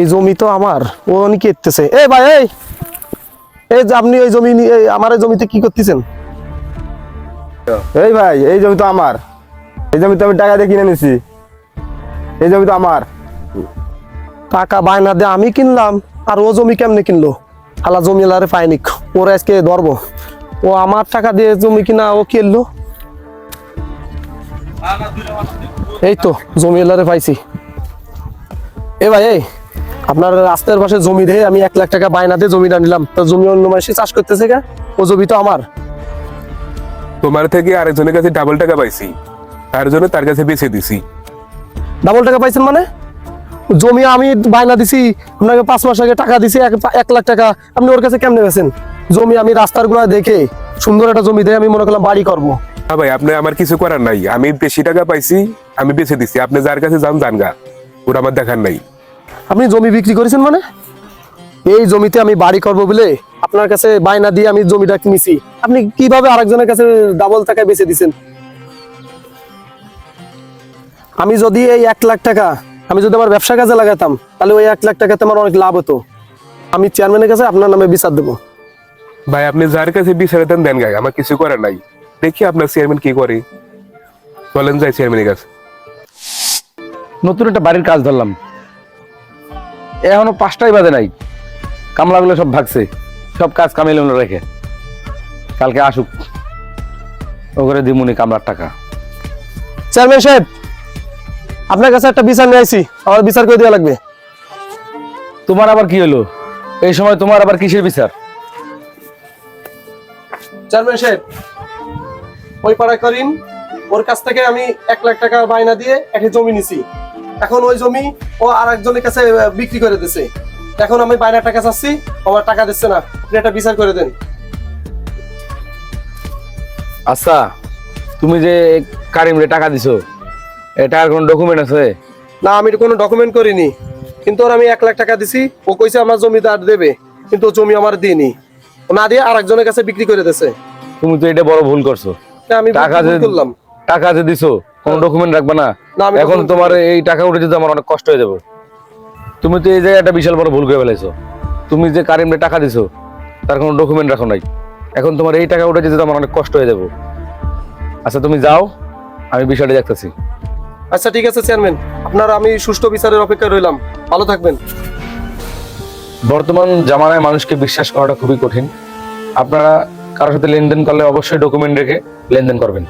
এই জমি তো আমার। ও অনেকে এসতেছে এ ভাই, এই। এই যে আপনি ওই জমি এই আমার এই জমিতে কি করতেছেন? এই ভাই, এই জমি তো আমার। এই জমি তো আমি টাকা দিয়ে কিনে নিছি। এই জমি তো আমার। টাকা বায়না দিয়ে আমি কিনলাম, আর ও জমি কেমনে কিনলো? আলা জমি লারে পায়নি ওরে আজকে ধরবো। ও আমার টাকা দিয়ে জমি কিনা, ও কিনলো। এই তো, জমি এলারে পাইছি। এ ভাই, এই। আপনার রাস্তার পাশে জমি দিয়ে আমি এক লাখ টাকা বায়না দিয়ে জমিটা নিলাম। তো জমি অন্য মানুষই চাষ করতেছে কে ও জমি তো আমার। তোমার থেকে আরেকজনের কাছে ডাবল টাকা পাইছি। তার জন্য তার কাছে বেছে দিছি। ডাবল টাকা পাইছেন মানে? জমি আমি বায়না দিছি আপনাকে পাঁচ মাস আগে টাকা দিছি এক এক লাখ টাকা। আপনি ওর কাছে কেমনে গেছেন জমি আমি রাস্তারগুলা দেখে সুন্দর একটা জমি দিয়ে আমি মনে করলাম বাড়ি করব। হ্যাঁ ভাই আপনি আমার কিছু করার নাই। আমি বেশি টাকা পাইছি আমি বেছে দিছি। আপনি যার কাছে যান জানগা ওর আমার দেখার নাই। আপনি জমি বিক্রি করেছেন মানে? এই জমিতে আমি বাড়ি করব বলে আপনার কাছে বায়না দিয়ে আমি জমিটা কিনেছি। আপনি কীভাবে আরেকজনের কাছে ডাবল টাকা বেচে দিছেন? আমি যদি এই এক লাখ টাকা আমি যদি আমার ব্যবসা কাজে লাগাতাম তাহলে ওই এক লাখ টাকাতে আমার অনেক লাভ হতো। আমি চেয়ারম্যানের কাছে আপনার নামে বিচার দেবো। ভাই আপনি যার কাছে বিচারে দেন দেন গায়ে আমার কিছু করার নাই। দেখি আপনার চেয়ারম্যান কি করে। বলেন যাই চেয়ারম্যানের কাছে। নতুন একটা বাড়ির কাজ ধরলাম। এখনও পাঁচটাই বাজে নাই। কামলাগুলো সব ভাগছে। সব কাজ কামিয়ে রেখে। কালকে আসুক। ও করে দিমুনি কামলার টাকা। চেয়ারম্যান সাহেব আপনার কাছে একটা বিচার নিয়ে আইছি। আমার বিচার করে দেওয়া লাগবে। তোমার আবার কি হলো? এই সময় তোমার আবার কিসের বিচার? চেয়ারম্যান সাহেব ওই পাড়া করিম ওর কাছ থেকে আমি এক লাখ টাকা বায়না দিয়ে একটা জমি নিছি। এখন ওই জমি ও আর একজনের কাছে বিক্রি করে দিছে। এখন আমি বায়না টাকা চাচ্ছি আমার টাকা দিচ্ছে না। আপনি একটা বিচার করে দেন। আচ্ছা তুমি যে কারিমরে টাকা দিছো এটা আর কোন ডকুমেন্ট আছে? না আমি কোনো ডকুমেন্ট করিনি। কিন্তু ওর আমি এক লাখ টাকা দিছি ও কইছে আমার জমিদার দেবে কিন্তু জমি আমার দিইনি ও না দিয়ে আর একজনের কাছে বিক্রি করে দিছে। তুমি তো এটা বড় ভুল করছ। আমি টাকা করলাম। টাকা যে দিছো কোনো ডকুমেন্ট রাখবে না? এখন তোমার এই টাকা উঠে যেতে আমার অনেক কষ্ট হয়ে যাবে। তুমি তো এই জায়গায় একটা বিশাল বড় ভুল করে ফেলেছো তুমি যে কারিমরে টাকা দিছো তার কোনো ডকুমেন্ট রাখো নাই। এখন তোমার এই টাকা উঠে যেতে আমার অনেক কষ্ট হয়ে যাবে। আচ্ছা তুমি যাও আমি বিষয়টা দেখতেছি। আচ্ছা ঠিক আছে চেয়ারম্যান। আপনার আমি সুষ্ঠু বিচারের অপেক্ষায় রইলাম। ভালো থাকবেন। বর্তমান জামানায় মানুষকে বিশ্বাস করাটা খুবই কঠিন। আপনারা কারোর সাথে লেনদেন করলে অবশ্যই ডকুমেন্ট রেখে লেনদেন করবেন।